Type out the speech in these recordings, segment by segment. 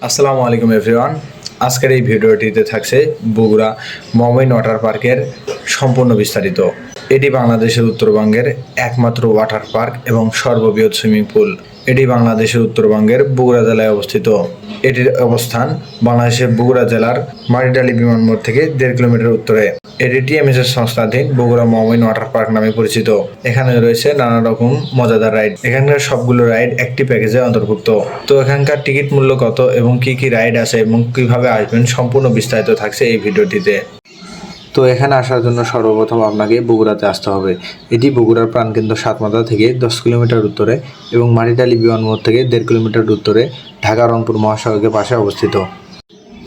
আসসালামু আলাইকুম এভরিওয়ান। আজকের এই ভিডিওটিতে থাকছে বগুড়া মমিন ওয়াটার পার্কের সম্পূর্ণ বিস্তারিত। এটি বাংলাদেশের উত্তরবঙ্গের একমাত্র ওয়াটার পার্ক এবং সর্ববৃহৎ সুইমিং পুল। এটি বাংলাদেশের উত্তরবঙ্গের বগুড়া জেলায় অবস্থিত। এটির অবস্থান বাংলাদেশের বগুড়া জেলার মারিডালি বিমানবন্দর থেকে দেড় কিলোমিটার উত্তরে। এটি টিএমএস এর সংস্থাধীন বগুড়া মমিন ওয়াটার পার্ক নামে পরিচিত। এখানে রয়েছে নানা রকম মজাদার রাইড। এখানকার সবগুলো রাইড একটি প্যাকেজে অন্তর্ভুক্ত। তো এখানকার টিকিট মূল্য কত এবং কি কি রাইড আছে এবং কীভাবে আসবেন সম্পূর্ণ বিস্তারিত থাকছে এই ভিডিওটিতে। তো এখানে আসার জন্য সর্বপ্রথম আপনাকে বগুড়াতে আসতে হবে। এটি বগুড়ার প্রাণকেন্দ্র সাতমাথা থেকে দশ কিলোমিটার উত্তরে এবং মারিটালি বিমানবন্দর থেকে দেড় কিলোমিটার উত্তরে ঢাকা রংপুর মহাসড়কের পাশে অবস্থিত।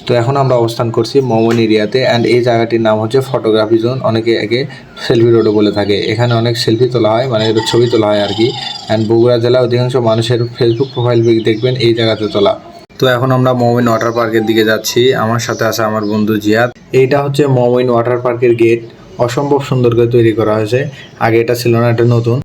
তো এখন আমরা অবস্থান করছি মমন এরিয়াতে অ্যান্ড এই জায়গাটির নাম হচ্ছে ফটোগ্রাফি জোন অনেকে একে সেলফি রোডও বলে থাকে। এখানে অনেক সেলফি তোলা হয় মানে ছবি তোলা হয় আর কি। অ্যান্ড বগুড়া জেলা অধিকাংশ মানুষের ফেসবুক প্রোফাইল দেখবেন এই জায়গাতে তোলা। তো এখন আমরা মমিন ওয়াটার পার্কের দিকে যাচ্ছি। আমার সাথে আছে আমার বন্ধু জিয়াদ। এইটা হচ্ছে মমিন ওয়াটার পার্কের গেট। অসম্ভব সুন্দর করে তৈরি করা হয়েছে। আগে এটা ছিল না, এটা নতুন।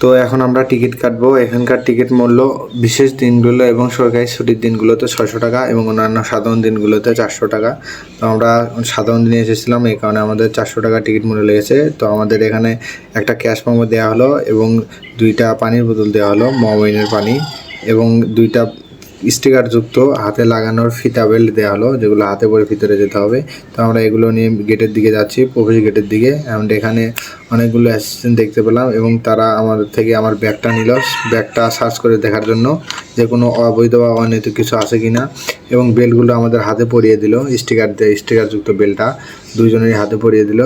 তো এখন আমরা টিকিট কাটবো। এখানকার টিকিট মূল্য বিশেষ দিনগুলো এবং সরকারি ছুটির দিনগুলোতে ছয়শো টাকা এবং অন্যান্য সাধারণ দিনগুলোতে চারশো টাকা। তো আমরা সাধারণ দিনে এসেছিলাম, এই কারণে আমাদের চারশো টাকা টিকিট মূল্য লেগেছে। তো আমাদের এখানে একটা ক্যাশ মেমো দেওয়া হলো এবং দুইটা পানির বোতল দেওয়া হলো, মমিনের পানি এবং দুইটা স্টিকার যুক্ত হাতে লাগানোর ফিতা বেল্ট দেওয়া হলো, যেগুলো হাতে পরে ভিতরে যেতে হবে। তো আমরা এগুলো নিয়ে গেটের দিকে যাচ্ছি, প্রবেশ গেটের দিকে। এবং এখানে অনেকগুলো অ্যাসিস্ট্যান্ট দেখতে পেলাম এবং তারা আমাদের থেকে আমার ব্যাগটা নিল। ব্যাগটা সার্চ করে দেখার জন্য যে কোনো অবৈধ বা অনৈতিক কিছু আছে কিনা এবং বেলগুলো আমাদের হাতে পরিয়ে দিল স্টিকার দিয়ে স্টিকার যুক্ত বেল্টটা দুইজনেরই হাতে পরিয়ে দিল।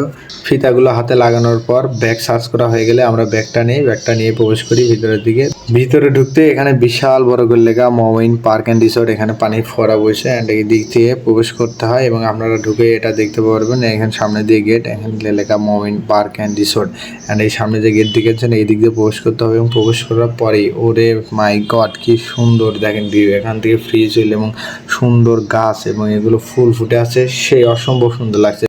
ফিতাগুলো হাতে লাগানোর পর ব্যাগ সার্চ করা হয়ে গেলে আমরা ব্যাগটা নিই ব্যাগটা নিয়ে প্রবেশ করি ভিতরের দিকে। ভিতরে ঢুকতে এখানে বিশাল বড় করে লেখা মমিন পার্ক অ্যান্ড রিসোর্ট, এখানে পানির ফোয়ারা বসে অ্যান্ড এই দিক থেকে প্রবেশ করতে হয় এবং আপনারা ঢুকে এটা দেখতে পারবেন। এখানে সামনে দিয়ে গেট এখানে লেখা Momin park and resort. And এই সামনে যে গেট দেখেছেন এই দিক দিয়ে প্রবেশ করতে হবে এবং প্রবেশ করার পরে ওরে মাই গড কি সুন্দর দেখেন ভিউ এখান থেকে ফ্রিজ হইল এবং সুন্দর গাছ এবং এগুলো ফুল ফুটে আছে। সেই অসম্ভব সুন্দর লাগছে।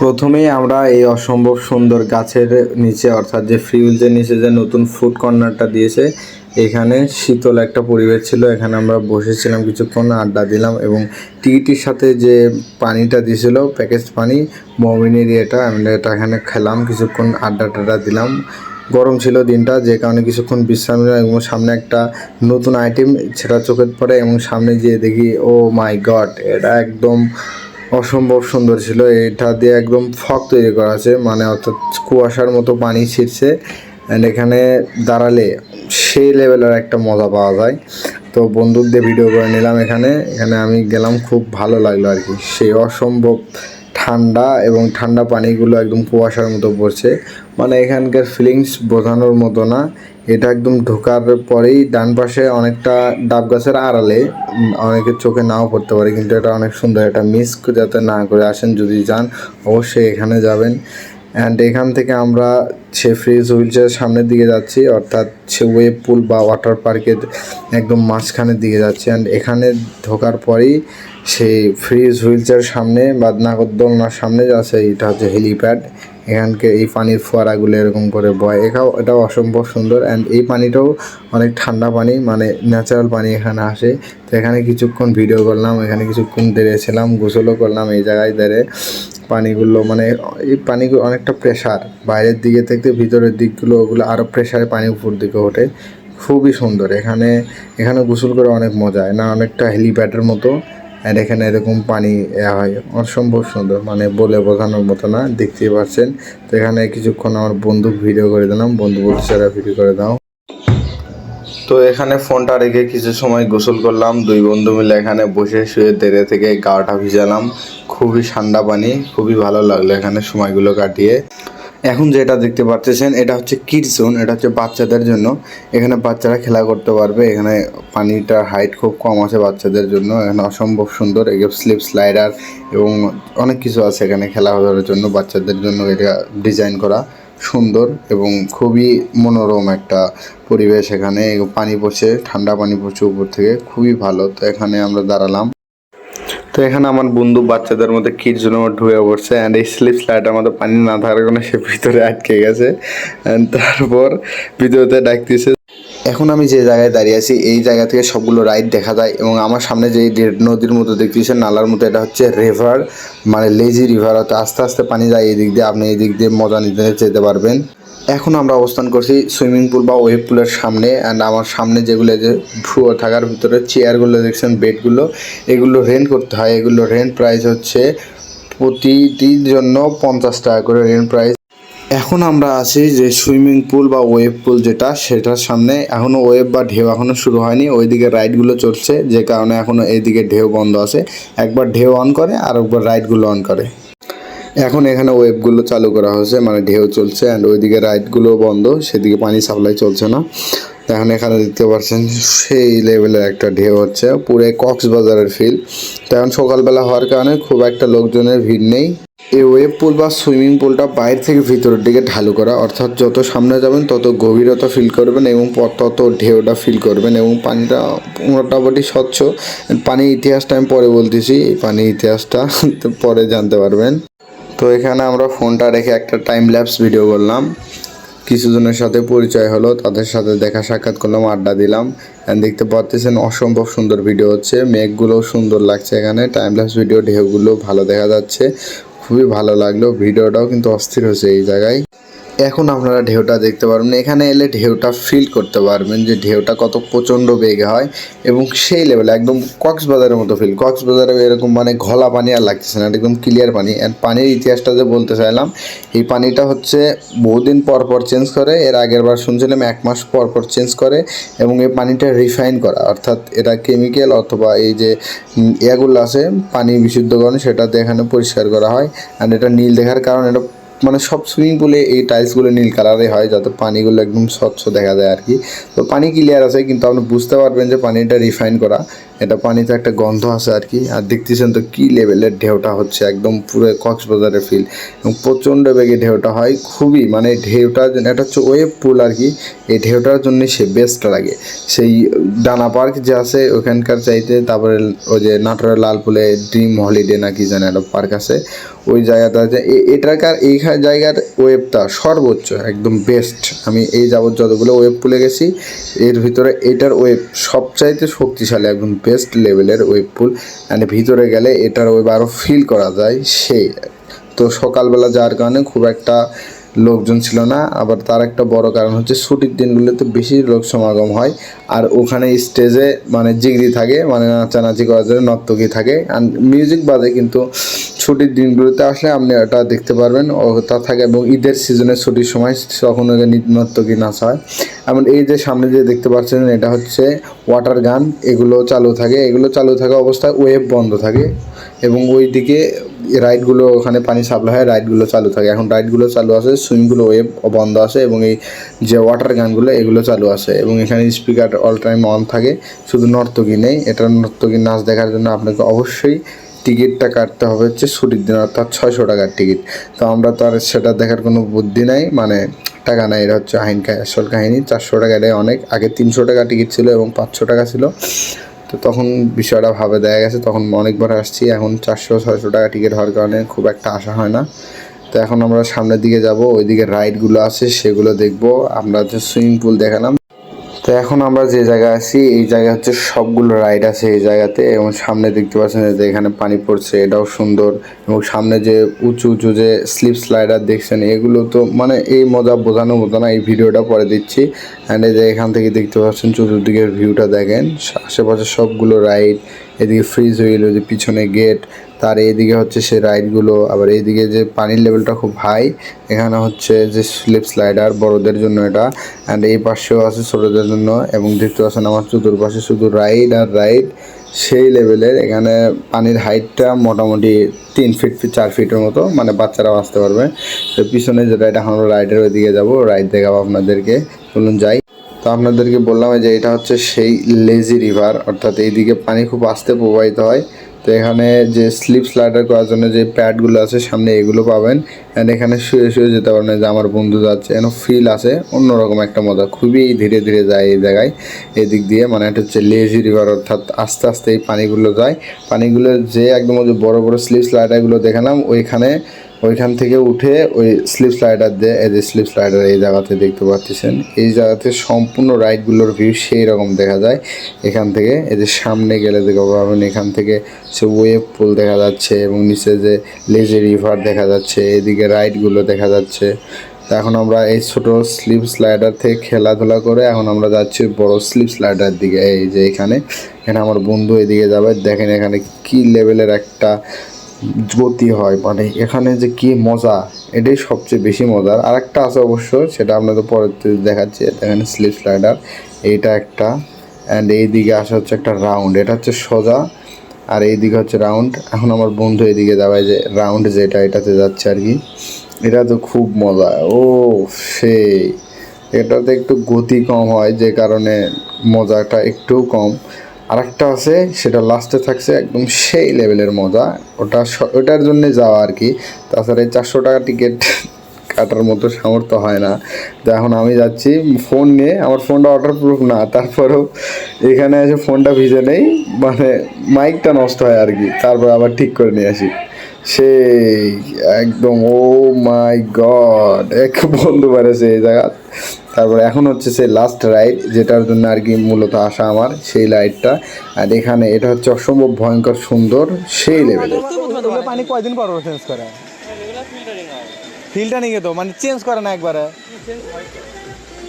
প্রথমেই আমরা এই অসম্ভব সুন্দর গাছের নিচে, অর্থাৎ যে ফ্রিউজের নিচে যে নতুন ফুড কর্নারটা দিয়েছে, এখানে শীতল একটা পরিবেশ ছিল। এখানে আমরা বসেছিলাম, কিছুক্ষণ আড্ডা দিলাম এবং টিকিটির সাথে যে পানিটা দিয়েছিল প্যাকেজ পানি, মমিনের ইয়েটা আমরা এটা এখানে খেলাম, কিছুক্ষণ আড্ডা টাড্ডা দিলাম। গরম ছিল দিনটা, যে কারণে কিছুক্ষণ বিশ্রাম নিলাম এবং সামনে একটা নতুন আইটেম সেটা চোখে পড়ে এবং সামনে গিয়ে দেখি ও মাই গড এটা একদম অসম্ভব সুন্দর ছিল। এটা দিয়ে একদম ফক তৈরি করা আছে মানে অর্থাৎ কুয়াশার মতো পানি ছিটছে। অ্যান্ড এখানে দাঁড়ালে সেই লেভেলের একটা মজা পাওয়া যায়। তো বন্ধুদের ভিডিও করে নিলাম এখানে। এখানে আমি গেলাম, খুব ভালো লাগল আর কি। সেই অসম্ভব ঠান্ডা এবং ঠান্ডা পানিগুলো একদম কুয়াশার মতো পড়ছে। মানে এখানকার ফিলিংস বোঝানোর মতো না। এটা একদম ঢোকার পরেই ডান পাশে অনেকটা ডাব গাছের আড়ালে অনেকের চোখে নাও পড়তে পারে, কিন্তু এটা অনেক সুন্দর। এটা মিস যাতে না করে আসেন যদি যান, অবশ্যই এখানে যাবেন। অ্যান্ড এখান থেকে আমরা সে ফ্রিজ হুইলচেয়ার সামনের দিকে যাচ্ছি, অর্থাৎ সে ওয়েব পুল বা ওয়াটার পার্কের একদম মাঝখানের দিকে যাচ্ছি। অ্যান্ড এখানে ঢোকার পরেই সেই ফ্রিজ হুইলচেয়ার সামনে বা নাগরদোলনার সামনে যাচ্ছে, এটা হচ্ছে হেলিপ্যাড এখানকে এই পানির ফোয়ারাগুলো এরকম করে বয় এটাও এটাও অসম্ভব সুন্দর অ্যান্ড এই পানিটাও অনেক ঠান্ডা পানি মানে ন্যাচারাল পানি এখানে আসে। তো এখানে কিছুক্ষণ ভিডিও করলাম, এখানে কিছুক্ষণ দাঁড়িয়েছিলাম, গোসলও করলাম এই জায়গায় দাঁড়িয়ে। পানিগুলো মানে এই পানিগুলো অনেকটা প্রেশার বাইরের দিকে থেকে ভিতরের দিকগুলো, ওগুলো আরও প্রেশারে পানি উপর দিকে ওঠে। খুবই সুন্দর, এখানে এখানে গোসল করে অনেক মজা, না অনেকটা হেলিপ্যাডের মতো। আর এখানে এরকম পানি হয়। অসম্ভব সুন্দর মানে বলে বোঝানোর মতো না, দেখতেই পাচ্ছেন। তো এখানে কিছুক্ষণ আমার বন্ধু ভিডিও করে দিলাম, বন্ধু বলছে "সেরা ভিডিও করে দাও। তো এখানে ফোনটা রেখে কিছু সময় গোসল করলাম, দুই বন্ধু মিলে এখানে বসে শুয়ে তেরে থেকে গাটা ভিজালাম। খুবই ঠান্ডা পানি, খুবই ভালো লাগল এখানে সময়গুলো কাটিয়ে। এখন যেটা দেখতে পাচ্ছেন এটা হচ্ছে কিডস জোন এটা হচ্ছে বাচ্চাদের জন্য। এখানে বাচ্চারা খেলা করতে পারবে, এখানে পানিটার হাইট খুব কম আছে বাচ্চাদের জন্য, এখানে অসম্ভব সুন্দর এগুলো স্লিপ স্লাইডার এবং অনেক কিছু আছে এখানে খেলা করার জন্য, বাচ্চাদের জন্য এটা ডিজাইন করা সুন্দর এবং খুবই মনোরম একটা পরিবেশ এখানে। পানি পড়ছে, ঠান্ডা পানি পড়ছে উপর থেকে, খুবই ভালো। তো এখানে আমরা দাঁড়ালাম। তো এখানে আমার বন্ধু বাচ্চাদের মধ্যে কিট জন্য ঢুকে পড়ছে অ্যান্ড এই স্লিপ স্লাইডের মধ্যে পানি না থাকার কারণে সে ভিতরে আটকে গেছে। অ্যান্ড তারপর ভিতরেতে ডাকতেছে এখন আমি যে জায়গায় দাঁড়িয়ে আছি, এই জায়গা থেকে সবগুলো রাইড দেখা যায় এবং আমার সামনে যে নদীর মতো দেখতেছেন, নালার মতো, এটা হচ্ছে রিভার মানে লেজি রিভার অর্থাৎ আস্তে আস্তে পানি যায় এই দিক দিয়ে, আপনি এই দিক দিয়ে মজা নিতে যেতে পারবেন। এখন আমরা অবস্থান করছি সুইমিং পুল বা ওয়েব পুলের সামনে অ্যান্ড আমার সামনে যেগুলো যে ভুয়ো থাকার ভিতরে চেয়ারগুলো দেখছেন, বেডগুলো, এগুলো রেন্ট করতে হয়। এগুলো রেন্ট প্রাইস হচ্ছে প্রতিটির জন্য পঞ্চাশ টাকা করে রেন্ট প্রাইস এখন আমরা আছি যে সুইমিং পুল বা ওয়েব পুল যেটা, সেটার সামনে। এখনও ওয়েব বা ঢেউ এখনও শুরু হয়নি। ওইদিকে রাইডগুলো চলছে, যে কারণে এখনও এইদিকে ঢেউ বন্ধ আছে। একবার ঢেউ অন করে আর একবার রাইডগুলো অন করে। এখন এখানে ওয়েবগুলো চালু করা হয়েছে মানে ঢেউ চলছে অ্যান্ড ওইদিকে রাইডগুলো বন্ধ, সেদিকে পানি সাপ্লাই চলছে না। এখন এখানে দেখতে পাচ্ছেন সেই লেভেলের একটা ঢেউ হচ্ছে, পুরো কক্সবাজারের ফিল তখন সকালবেলা হওয়ার কারণে খুব একটা লোকজনের ভিড় নেই। এই ওয়েব পুল বা সুইমিং পুলটা বাইরে থেকে ভিতরের দিকে ঢালু করা, অর্থাৎ যত সামনে যাবেন তত গভীরতা ফিল করবেন এবং তত ঢেউটা ফিল করবেন এবং পানিটা মোটামুটি স্বচ্ছ। পানির ইতিহাসটা আমি পরে বলতেছি, এই পানির ইতিহাসটা পরে জানতে পারবেন। তো এখানে আমরা ফোনটা রেখে একটা টাইম ল্যাপস ভিডিও করলাম। কিছুজনের সাথে পরিচয় হলো, তাদের সাথে দেখা সাক্ষাৎ করলাম, আড্ডা দিলাম। দেখতে পাচ্ছেন অসম্ভব সুন্দর ভিডিও হচ্ছে। মেঘগুলোও সুন্দর লাগছে এখানে। টাইম ল্যাপস ভিডিও, ঢেউগুলো ভালো দেখা যাচ্ছে। খুবই ভালো লাগল। ভিডিওটাও কিন্তু অস্থির হয়েছে এই জায়গায়। এখন আপনারা ঢেউটা দেখতে পারবেন। এখানে এলে ঢেউটা ফিল করতে পারবেন যে ঢেউটা কত প্রচণ্ড বেগে হয় এবং সেই লেভেলে একদম কক্সবাজারের মতো ফিল কক্সবাজারে এরকম মানে ঘোলা পানি আর লাগতেছে না একদম ক্লিয়ার পানি। অ্যান্ড পানির ইতিহাসটা যে বলতে চাইলাম, এই পানিটা হচ্ছে বহুদিন পর পর চেঞ্জ করে। এর আগের বার শুনছিলাম এক মাস পর পর চেঞ্জ করে এবং এই পানিটা রিফাইন করা। অর্থাৎ এটা কেমিক্যাল অথবা এই যে ইয়াগুলো আছে, পানি বিশুদ্ধকরণ, সেটাতে এখানে পরিষ্কার করা হয়। অ্যান্ড এটা নীল দেখার কারণ, এটা মানে সব সুইমিং পুলে এই টাইলসগুলো নীল কালারে হয়, যাতে পানিগুলো একদম স্বচ্ছ দেখা যায় আর কি। তো পানি ক্লিয়ার আছে, কিন্তু আপনি বুঝতে পারবেন যে পানিটা রিফাইন করা এটা পানিতে একটা গন্ধ আছে আর কি। আর দেখতেছেন তো কী লেভেলের ঢেউটা হচ্ছে, একদম পুরো কক্সবাজারের ফিল এবং প্রচণ্ড বেগে ঢেউটা হয়, খুবই মানে ঢেউটা যেন- এটা হচ্ছে ওয়েব পুল আর কি। এই ঢেউটার জন্য সে বেস্ট লাগে। সেই ডানা পার্ক যে আছে, ওখানকার চাইতে তারপরে ওই যে নাটোরের লালপুলে ড্রিম হলিডে না কি জানে একটা পার্ক আছে, ওই জায়গাটা আছে এটাকার এই জায়গার ওয়েবটা সর্বোচ্চ, একদম বেস্ট আমি এই যাবত যতগুলো ওয়েব পুলে গেছি, এর ভিতরে এটার ওয়েব সবচাইতে শক্তিশালী একদম বেস্ট লেভেলের ওয়েব পুল অ্যান্ড ভিতরে গেলে এটার ওয়েব আরও ফিল করা যায়, সে। তো সকালবেলা যাওয়ার কারণে খুব একটা লোকজন ছিল না, আবার তার একটা বড় কারণ হচ্ছে ছুটির দিনগুলোতে বেশি লোক সমাগম হয়, আর ওখানে স্টেজে মানে জিগরি থাকে মানে নাচানাচি করার জন্য নর্তকী থাকে আর মিউজিক বাজে কিন্তু ছুটির দিনগুলোতে আসলে আপনি এটা দেখতে পারবেন তা থাকে এবং ঈদের সিজনে ছুটির সময় তখন নর্তকী নাচ হয়। এমন এই যে সামনে যে দেখতে পাচ্ছেন, এটা হচ্ছে ওয়াটার গান এগুলো চালু থাকে। এগুলো চালু থাকা অবস্থায় ওয়েব বন্ধ থাকে এবং ওই দিকে রাইডগুলো ওখানে পানি সাপ্লাই হয় রাইডগুলো চালু থাকে। এখন রাইডগুলো চালু আছে সুইমিংগুলো ওয়েব বন্ধ আছে এবং এই যে ওয়াটার গানগুলো এগুলো চালু আছে এবং এখানে স্পিকার অল টাইম অন থাকে। শুধু নর্তকী নেই, এটা নর্তকীর নাচ দেখার জন্য আপনাকে অবশ্যই টিকিটটা কাটতে হবে হচ্ছে ছুটির দিন, অর্থাৎ ছয়শো টাকার টিকিট। তো আমরা তো আর সেটা দেখার কোনো বুদ্ধি নাই মানে টাকা নাই, এটা হচ্ছে আইন আসল কাহিনী। চারশো টাকা, এটাই অনেক। আগে তিনশো টাকা টিকিট ছিল এবং পাঁচশো টাকা ছিল। তো তখন বিষয়টা ভাবে দেখা গেছে, তখন অনেকবার আসছি। এখন চারশো, ছয়শো টাকা টিকিট হওয়ার কারণে খুব একটা আশা হয় না। তো এখন আমরা সামনের দিকে যাব, ওইদিকে রাইডগুলো আছে, সেগুলো দেখব। আমরা যে সুইমিং পুল দেখালাম। তো এখন আমরা যে জায়গায় আছি, এই জায়গা হচ্ছে সবগুলো রাইড আছে এই জায়গাতে এবং সামনে দেখতে পাচ্ছেন যে এখানে পানি পড়ছে, এটাও সুন্দর এবং সামনে যে উঁচু উঁচু যে স্লিপ স্লাইডার দেখছেন, এগুলো তো মানে এই মজা বোঝানো মতো না, এই ভিডিওটা পরে দিচ্ছি। অ্যান্ড এই যে এখান থেকে দেখতে পাচ্ছেন চতুর্দিকের ভিউটা দেখেন আশেপাশে সবগুলো রাইড, এদিকে ফ্রিজ হয়ে গেলো যে পিছনে গেট তার এইদিকে হচ্ছে সে রাইডগুলো, আবার এইদিকে যে পানির লেভেলটা খুব হাই এখানে হচ্ছে যে স্লিপ স্লাইডার বড়দের জন্য এটা অ্যান্ড এই পাশেও আছে ছোটদের জন্য, এবং দেখতে পাচ্ছেন আমার চতুর্পাশে শুধু রাইড আর রাইড সেই লেভেলের এখানে পানির হাইটটা মোটামুটি তিন ফিট চার ফিটের মতো মানে বাচ্চারাও আসতে পারবে। তো পিছনে যে রাইড এখন আমরা রাইডের ওইদিকে যাব রাইড দেখাবো আপনাদেরকে। চলুন যাই। তো আপনাদেরকে বললাম যে এটা হচ্ছে সেই লেজি রিভার অর্থাৎ এইদিকে পানি খুব আস্তে প্রবাহিত হয়। তো এখানে যে স্লিপ স্লাইডার করার জন্য যে প্যাডগুলো আছে সামনে এগুলো পাবেন। অ্যান্ড এখানে শুয়ে শুয়ে যেতে পারবেন যে আমার বন্ধু যাচ্ছে। এখানে ফিল আছে, অন্যরকম একটা মজা। খুবই ধীরে ধীরে যায় এই জায়গায়, এদিক দিয়ে। মানে এটা হচ্ছে লেজি রিভার অর্থাৎ আস্তে আস্তে এই পানিগুলো যায়। পানিগুলো যে একদম ওই যে বড় বড় স্লিপ স্লাইডারগুলো দেখালাম, ওইখানে ওইখান থেকে উঠে ওই স্লিপ স্লাইডার দিয়ে, এই যে স্লিপ স্লাইডার এই জায়গাতে দেখতে পাচ্ছেন। এই জায়গাতে সম্পূর্ণ রাইডগুলোর ভিউ সেই রকম দেখা যায়। এখান থেকে এই যে সামনে গেলে দেখতে পাবেন, এখান থেকে সে ওয়েভ পুল দেখা যাচ্ছে এবং নিচে যে লেজে রিভার দেখা যাচ্ছে, এদিকে রাইডগুলো দেখা যাচ্ছে। এখন আমরা এই ছোট স্লিপ স্লাইডার থেকে খেলাধুলা করে এখন আমরা যাচ্ছি বড় স্লিপ স্লাইডার দিকে। এই যে এখানে এখানে আমার বন্ধু এদিকে যাবে। দেখেন এখানে কি লেভেলের একটা গতি হয় মানে এখানে যে কি মজা, এটাই সবচেয়ে বেশি মজার। আর একটা আছে অবশ্য, সেটা আপনাদের পরে দেখাচ্ছি এখানে স্লিপ স্লাইডার এইটা একটা অ্যান্ড এই দিকে আসা হচ্ছে একটা রাউন্ড এটা হচ্ছে সোজা, আর এই দিকে হচ্ছে রাউন্ড এখন আমার বন্ধু এদিকে যাবে যে রাউন্ড যেটা, এটাতে যাচ্ছে আর কি। এটা তো খুব মজা, ও সেই এটাতে একটু গতি কম হয়, যে কারণে মজাটা একটু কম। আরেকটা আছে, সেটা লাস্টে থাকছে একদম সেই লেভেলের মজা। ওটা ওটার জন্যে যাওয়া আর কি। তাছাড়া এই চারশো টাকা টিকিট কাটার মতো সামর্থ্য হয় না। তো এখন আমি যাচ্ছি ফোন নিয়ে। আমার ফোনটা অর্ডার প্রুফ না, তারপরেও এখানে এসে ফোনটা ভিজে নেই। মানে মাইকটা নষ্ট হয় আর কি। তারপর আবার ঠিক করে নিয়ে আসি। সেই একদম ও মাই গড এক বন্ধু বেড়েছে এই জায়গা। তারপরে এখন হচ্ছে সেই লাস্ট রাইড যেটার জন্য আর কি মূলত আসা আমার, সেই রাইডটা আর এখানে এটা হচ্ছে অসম্ভব ভয়ঙ্কর, সুন্দর, সেই ওগুলো পানি কয়দিন পর চেঞ্জ করে? ফিল্টারিং এ তো মানে চেঞ্জ করে না একবারে।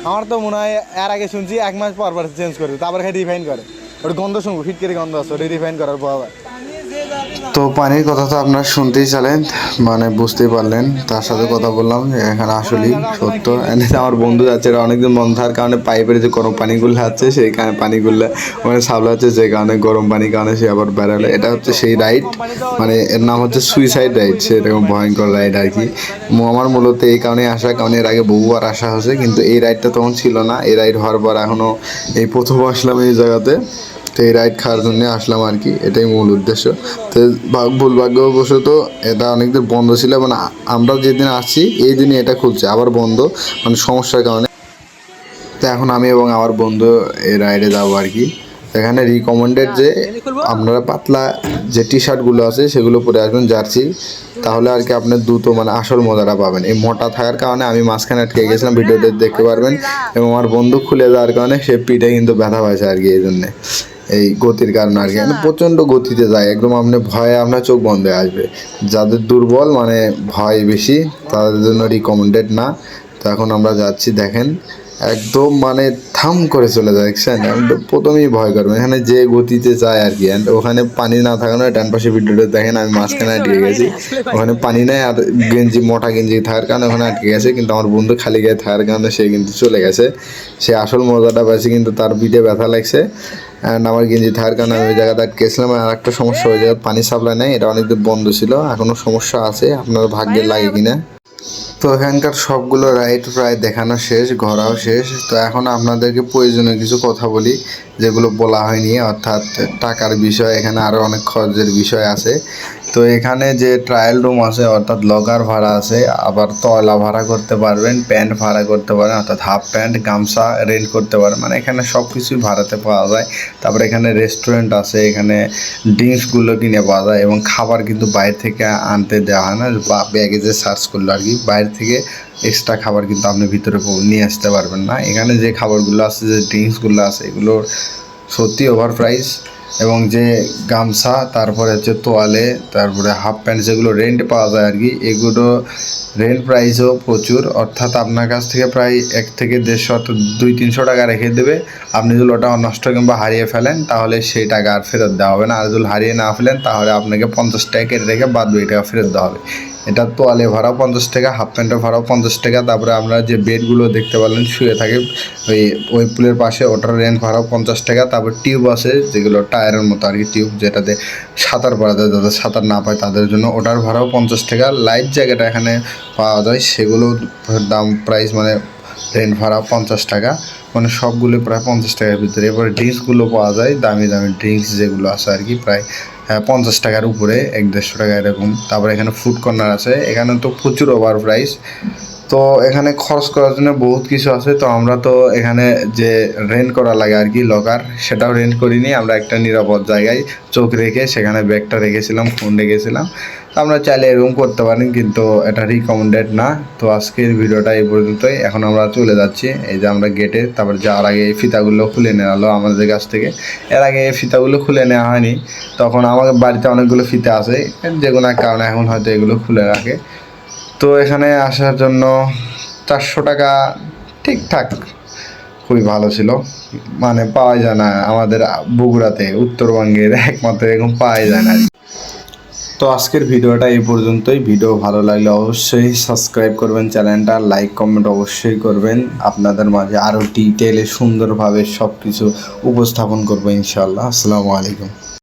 আমার তো মনে হয় এর আগে শুনছি, এক মাস পর পর চেঞ্জ করে, তারপর খাই রিফাইন করে। ওটা গন্ধ শুনব, ফিটকেরি গন্ধ আছে রিফাইন করার পর তো পানির কথা তো আপনারা শুনতেই চালেন মানে বুঝতেই পারলেন। তার সাথে কথা বললাম, এখানে আসলেই সত্য। আমার বন্ধু যাচ্ছে এটা অনেকদিন বন্ধ থাকার কারণে পাইপের যে গরম পানিগুলো আছে সেই কারণে পানিগুলো মানে সামলাচ্ছে, যে কারণে গরম পানির কারণে সে আবার বেড়ালে। এটা হচ্ছে সেই রাইড মানে এর নাম হচ্ছে সুইসাইড রাইড সেরকম ভয়ঙ্কর রাইড আর কি। আমার মূলত এই কারণে আসা, কারণ এর আগে বহুবার আসা হয়েছে, কিন্তু এই রাইডটা তখন ছিল না। এই রাইড হওয়ার পর এখনও এই প্রথম আসলাম এই জায়গাতে। তো এই রাইড খাওয়ার জন্য আসলাম আর কি, এটাই মূল উদ্দেশ্য। তো ভাগ ভুল ভাগ্যবশত এটা অনেকদিন বন্ধ ছিল মানে আমরা যেদিন আসছি, এই দিনই এটা খুলছে, আবার বন্ধ মানে সমস্যার কারণে। তো এখন আমি এবং আমার বন্ধু এই রাইডে যাব আর কি। এখানে রিকমেন্ডেড যে আপনারা পাতলা যে টি শার্টগুলো আছে, সেগুলো পরে আসবেন জার্সি। তাহলে আর কি আপনার দ্রুত মানে আসল মজাটা পাবেন। এই মোটা থাকার কারণে আমি মাঝখানে আটকে গেছিলাম ভিডিওতে দেখতে পারবেন। এবং আমার বন্ধু খুলে যাওয়ার কারণে সে পিঠে কিন্তু ব্যথা পাইছে আর কি, এই জন্যে। এই গতির কারণে আর কি। মানে প্রচণ্ড গতিতে যায় একদম আপনি ভয়ে আপনার চোখ বন্ধ হয়ে আসবে। যাদের দুর্বল মানে ভয় বেশি তাদের জন্য রিকমেন্ডেড না। তো এখন আমরা যাচ্ছি দেখেন একদম মানে থাম করে চলে যায় দেখছেন? আমি তো প্রথমেই ভয় করবেন এখানে যে গতিতে যায় আর কি ওখানে পানি না থাকানো ডান পাশে ভিডিওটা দেখেন আমি মাঝখানে আটকে গেছি। ওখানে পানি নেই আর গেঞ্জি মোটা গেঞ্জি থাকার কারণে ওখানে আটকে গেছে কিন্তু আমার বন্ধু খালি গায়ে থাকার কারণে সে কিন্তু চলে গেছে। সে আসল মজাটা পাইছে কিন্তু তার পিঠে ব্যথা লাগছে অ্যান্ড আমার গেঞ্জি থাকার কারণে আমি ওই জায়গাতে আটকেছিলাম আর একটা সমস্যা ওই জায়গায় পানি সাপ্লাই নেই এটা অনেকদিন বন্ধ ছিল এখনও সমস্যা আছে আপনার ভাগ্যে লাগে কিনা। তো এখানকার সবগুলো রাইড প্রায় দেখানো শেষ, ঘোরাও শেষ। তো এখন আপনাদেরকে প্রয়োজনীয় কিছু কথা বলি, যেগুলো বলা হয়নি, অর্থাৎ টাকার বিষয়, এখানে আরও অনেক খরচের বিষয় আছে। তো এখানে যে ট্রায়াল রুম আছে, অর্থাৎ লগার ভাড়া আছে, আবার তয়লা ভাড়া করতে পারবেন প্যান্ট ভাড়া করতে পারেন, অর্থাৎ হাফ প্যান্ট গামছা রেন্ট করতে পারেন। মানে এখানে সব কিছুই ভাড়াতে পাওয়া যায়। তারপরে এখানে রেস্টুরেন্ট আছে, এখানে ড্রিঙ্কসগুলো কিনে পাওয়া যায় এবং খাবার কিন্তু বাইরে থেকে আনতে দেওয়া হয় না, বা ব্যাগে যে সার্চ করল আর কি। বাইরে থেকে এক্সট্রা খাবার কিন্তু আপনি ভিতরে নিয়ে আসতে পারবেন না। এখানে যে খাবারগুলো আছে, যে ড্রিঙ্কসগুলো আছে, এগুলোর সত্যি ওভার প্রাইস এবং যে গামছা, তারপরে হচ্ছে তোয়ালে, তারপরে হাফ প্যান্ট যেগুলো রেন্ট পাওয়া যায় আর কি এগুলো রেন্ট প্রাইসও প্রচুর। অর্থাৎ আপনার কাছ থেকে প্রায় এক থেকে দেড়শো অর্থাৎ দুই তিনশো টাকা রেখে দেবে। আপনি যদি ওটা নষ্ট কিংবা হারিয়ে ফেলেন, তাহলে সেই টাকা আর ফেরত দেওয়া হবে না। আর যদি হারিয়ে না ফেলেন, তাহলে আপনাকে পঞ্চাশ টাকা কেটে রেখে বাদ বাকি টাকা ফেরত দেওয়া হবে। এটা তোয়ালে ভাড়াও পঞ্চাশ টাকা হাফ প্যান্টের ভাড়াও পঞ্চাশ টাকা। তারপরে আমরা যে বেডগুলো দেখতে পারলেন, শুয়ে থাকে, ওই ওই পুলের পাশে ওটার রেন্ট ভাড়াও পঞ্চাশ টাকা। তারপর টিউব আছে, যেগুলো টায়ারের মতো আর কি টিউব যেটাতে সাঁতার পাওয়া যায় যাদের সাঁতার না পায় তাদের জন্য। ওটার ভাড়াও পঞ্চাশ টাকা। লাইট জায়গাটা এখানে পাওয়া যায়। সেগুলো দাম প্রাইস মানে রেন্ট ভাড়া পঞ্চাশ টাকা। মানে সবগুলো প্রায় পঞ্চাশ টাকার ভিতরে। এবারে ড্রিঙ্কসগুলো পাওয়া যায়। দামি দামি ড্রিঙ্কস যেগুলো আছে আর কি প্রায় হ্যাঁ, পঞ্চাশ টাকার উপরে এক দেড়শো টাকা এরকম। তারপরে এখানে ফুড কর্নার আছে। এখানে তো প্রচুর ওভার প্রাইস তো এখানে খরচ করার জন্য বহুত কিছু আছে, তো আমরা তো এখানে যে রেন্ট করা লাগে আর কি লকার সেটাও রেন্ট করিনি, আমরা একটা নিরাপদ জায়গায় চোখ রেখে সেখানে ব্যাগটা রেখেছিলাম ফোন রেখেছিলাম। তো আমরা চাইলে এরকম করতে পারেন কিন্তু এটা রিকমেন্ডেড না। তো আজকের ভিডিওটা এই পর্যন্তই। এখন আমরা চলে যাচ্ছি, এই যে আমরা গেটে তারপর যাওয়ার আগে এই ফিতাগুলো খুলে নেওয়া আমাদের কাছ থেকে। এর আগে এই ফিতাগুলো খুলে নেওয়া হয়নি, তখন আমাদের বাড়িতে অনেকগুলো ফিতা আছে, যে কোনো এক কারণে এখন হয়তো এগুলো খুলে রাখে। তো এখানে আসার জন্য চারশো টাকা ঠিকঠাক খুবই ভালো ছিল। মানে পাওয়া যায় না আমাদের বগুড়াতে, উত্তরবঙ্গের একমাত্র এরকম পাওয়া যায় না তো আজকের ভিডিওটা এই পর্যন্তই। ভিডিও ভালো লাগলে অবশ্যই সাবস্ক্রাইব করবেন, চ্যানেলটা লাইক, কমেন্ট অবশ্যই করবেন। আপনাদের মাঝে আরও ডিটেলে সুন্দরভাবে সব কিছু উপস্থাপন করব ইনশাল্লাহ আসসালামু আলাইকুম।